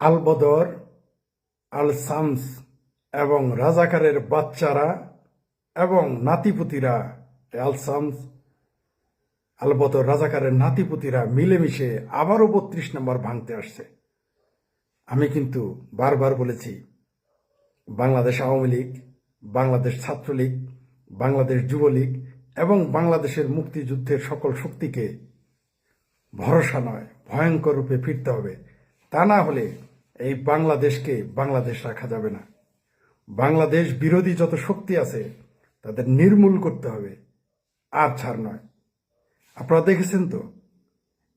আল বদর আল সামস এবং রাজাকারের বাচ্চারা এবং নাতিপুতিরা আল সামস আল বদর রাজাকারের নাতিপুতিরা মিলেমিশে আবারও বত্রিশ নম্বর ভাঙতে আসছে। আমি কিন্তু বারবার বলেছি, বাংলাদেশ আওয়ামী লীগ, বাংলাদেশ ছাত্রলীগ, বাংলাদেশ যুবলীগ এবং বাংলাদেশের মুক্তিযুদ্ধের সকল শক্তিকে ভরসা নয়, ভয়ঙ্কর রূপে ফিরতে হবে। তা না হলে এই বাংলাদেশকে বাংলাদেশ রাখা যাবে না। বাংলাদেশ বিরোধী যত শক্তি আছে, তাদের নির্মূল করতে হবে। আর ছাড় নয়। আপনারা দেখেছেন তো,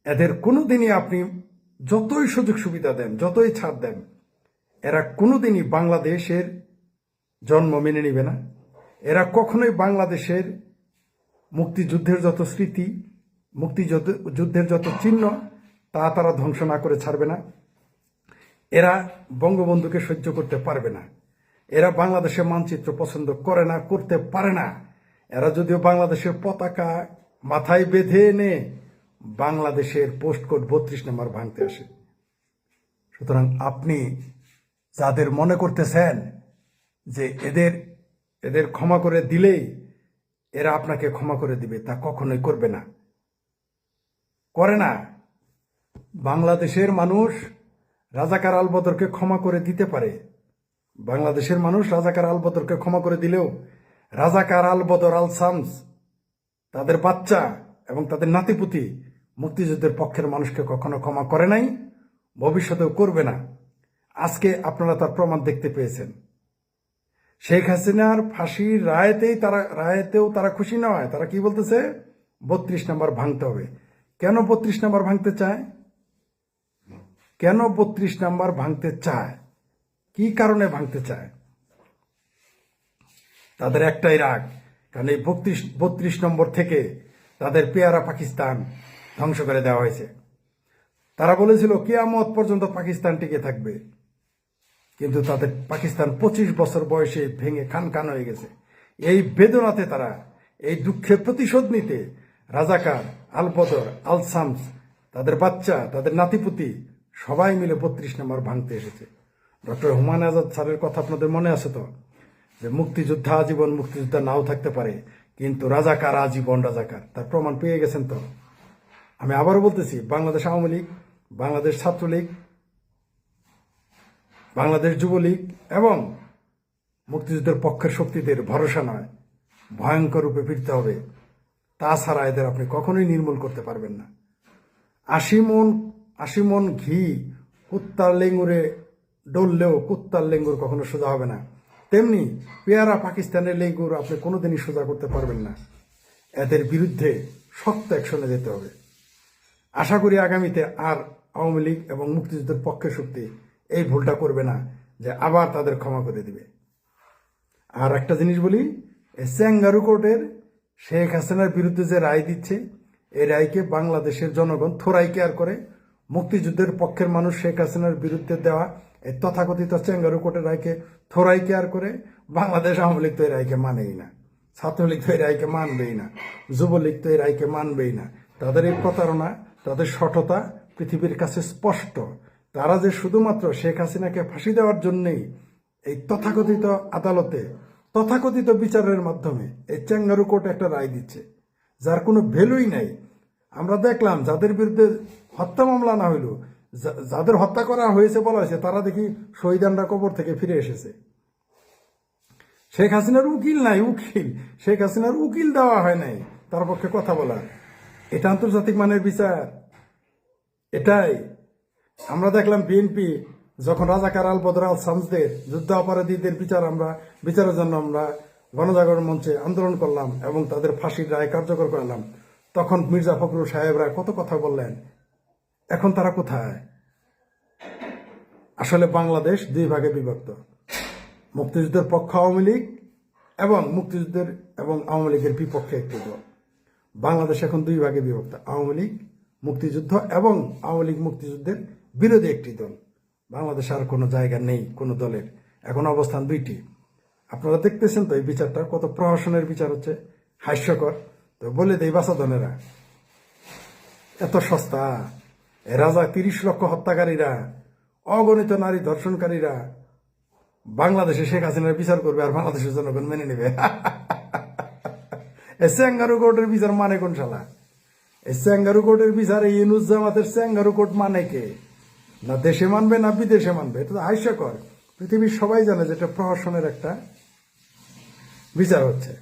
এদের কোনো দিনই আপনি যতই সুযোগ সুবিধা দেন, যতই ছাড় দেন, এরা কোনো দিনই বাংলাদেশের জন্ম মেনে নিবে না। এরা কখনোই বাংলাদেশের মুক্তিযুদ্ধের যত স্মৃতি, মুক্তিযুদ্ধ যুদ্ধের যত চিহ্ন, তা তারা ধ্বংস না করে ছাড়বে না। এরা বঙ্গবন্ধুকে সহ্য করতে পারবে না। এরা বাংলাদেশের মানচিত্র পছন্দ করে না, করতে পারে না। এরা যদিও বাংলাদেশের পতাকা মাথায় বেঁধে এনে বাংলাদেশের পোস্ট কোড বত্রিশ নম্বর ভাঙতে আসে। সুতরাং আপনি যাদের মনে করতেছেন যে এদের এদের ক্ষমা করে দিলেই এরা আপনাকে ক্ষমা করে দিবে, তা কখনোই করবে না। করে না। বাংলাদেশের মানুষ রাজাকার আলবদরকে ক্ষমা করে দিতে পারে। বাংলাদেশের মানুষ রাজাকার আলবদরকে ক্ষমা করে দিলেও রাজাকার আলবদর আল সামস তাদের বাচ্চা এবং তাদের নাতিপুতি মুক্তিযুদ্ধের পক্ষের মানুষকে কখনো ক্ষমা করে নাই, ভবিষ্যতেও করবে না। আজকে আপনারা তার প্রমাণ দেখতে পেয়েছেন। শেখ হাসিনার ফাঁসির রায়তেই তারা, রায়তেও তারা খুশি নয়। তারা কি বলতেছে? বত্রিশ নাম্বার ভাঙতে হবে। কেন বত্রিশ নাম্বার ভাঙতে চায়? কেন বত্রিশ নাম্বার ভাঙতে চায়? কি কারণে ভাঙতে চায়? তাদের একটাই রাগ, কারণ এই বত্রিশ বত্রিশ নম্বর থেকে তাদের পেয়ারা পাকিস্তান ধ্বংস করে দেওয়া হয়েছে। তারা বলেছিল, কেয়ামত পর্যন্ত পাকিস্তান টিকে থাকবে। কিন্তু তাদের পাকিস্তান পঁচিশ বছর বয়সে ভেঙে খান খান হয়ে গেছে। এই বেদনাতে তারা এই দুঃখে প্রতিশোধ নিতে রাজাকার আলবদর আলসামস, তাদের বাচ্চা, তাদের নাতিপুতি সবাই মিলে বত্রিশ নম্বর ভাঙতে এসেছে। ডক্টর হুমায়ুন আজাদ স্যারের কথা আপনাদের মনে আছে তো? যে মুক্তিযোদ্ধা আজীবন মুক্তিযোদ্ধা নাও থাকতে পারে, কিন্তু রাজাকার আজীবন রাজাকার। তার প্রমাণ পেয়ে গেছেন তো? আমি আবারও বলতেছি, বাংলাদেশ আওয়ামী লীগ, বাংলাদেশ ছাত্রলীগ, বাংলাদেশ যুবলীগ এবং মুক্তিযুদ্ধের পক্ষের শক্তিদের ভরসা নয়, ভয়ঙ্কর রূপে ফিরতে হবে। তাছাড়া এদের আপনি কখনোই নির্মূল করতে পারবেন না। আশি মন আশি মন ঘি, কুত্তার লেঙ্গুরে ডললেও কুত্তার লেঙ্গুর কখনো সোজা হবে না। তেমনি পেয়ারা পাকিস্তানের লেঙ্গুর আপনি কোনোদিনই সোজা করতে পারবেন না। এদের বিরুদ্ধে শক্ত অ্যাকশনে যেতে হবে। আশা করি আগামীতে আর আওয়ামী লীগ এবং মুক্তিযুদ্ধের পক্ষে শক্তি এই ভুলটা করবে না যে আবার তাদের ক্ষমা করে দিবে। আর একটা জিনিস বলি স্যাঙ্গারু কোর্টের শেখ হাসিনার বিরুদ্ধে যে রায় দিচ্ছে, এই রায়কে বাংলাদেশের জনগণ থোরাই কেয়ার করে মুক্তিযুদ্ধের পক্ষের মানুষ শেখ হাসিনার বিরুদ্ধে দেওয়া এই তথাকথিত চেঙ্গারু কোর্টের রায়কে থোরাই কেয়ার করে? বাংলাদেশ আওয়ামী লীগ তো এই রায়কে মানেই না। ছাত্রলীগ তো এই রায়কে মানবেই না। যুবলীগ তো এই রায়কে মানবেই না। তাদের এই প্রতারণা, তাদের সঠতা পৃথিবীর কাছে স্পষ্ট। তারা যে শুধুমাত্র শেখ হাসিনাকে ফাঁসি দেওয়ার জন্যেই এই তথাকথিত আদালতে, তথাকথিত বিচারের মাধ্যমে এই চেঙ্গারু কোর্ট একটা রায় দিচ্ছে, যার কোনো ভ্যালুই নাই। আমরা দেখলাম যাদের বিরুদ্ধে হত্যা মামলা না হইল যাদের হত্যা করা হয়েছে বলা হয়েছে, তারা দেখি শহীদানরা কবর থেকে ফিরে এসেছে। শেখ হাসিনার উকিল নাই, উকিল। শেখ হাসিনার উকিল দেওয়া হয় নাই, তার পক্ষে কথা বলা। এটা আন্তর্জাতিক মানের বিচার। এটাই। আমরা দেখলাম বিএনপি যখন রাজাকার আল বদর আল সামসদের যুদ্ধ অপরাধীদের বিচার আমরা, বিচারের জন্য আমরা গণজাগরণ মঞ্চে আন্দোলন করলাম এবং তাদের ফাঁসির রায় কার্যকর করলাম। তখন মির্জা ফখরুল সাহেবরা কত কথা বললেন? এখন তারা কোথায়? আসলে বাংলাদেশ দুই ভাগে বিভক্ত। মুক্তিযুদ্ধের পক্ষ আওয়ামী লীগ এবং মুক্তিযুদ্ধের এবং আওয়ামী লীগের বিপক্ষে একটি দল। বাংলাদেশ এখন দুই ভাগে বিভক্ত, আওয়ামী লীগ মুক্তিযুদ্ধ এবং আওয়ামী লীগ মুক্তিযুদ্ধের বিরোধী একটি দল। বাংলাদেশে আর কোনো জায়গা নেই, কোনো দলের। এখন অবস্থান দুইটি। আপনারা দেখতেছেন তো এই বিচারটা কত প্রহসনের বিচার হচ্ছে। হাস্যকর। তো বলে দেই বাসাধনেরা এত সস্তা। এ রাজা তিরিশ লক্ষ হত্যাকারীরা, অগণিত নারী ধর্ষণকারীরা। বাংলাদেশে শেখ হাসিনার বিচার করবে আর বাংলাদেশের জনগণ মেনে নেবে। স্যাঙ্গারু কোর্টের বিচার মানে কোন শালা? এই স্যাঙ্গারু কোর্টের বিচার এই ইনুস জামাতের স্যাঙ্গারু কোর্ট মানে কে? না দেশে মানবে না বিদেশে মানবে? এটা তো হাস্যকর। পৃথিবীর সবাই জানে যে এটা প্রহসনের একটা বিচার হচ্ছে।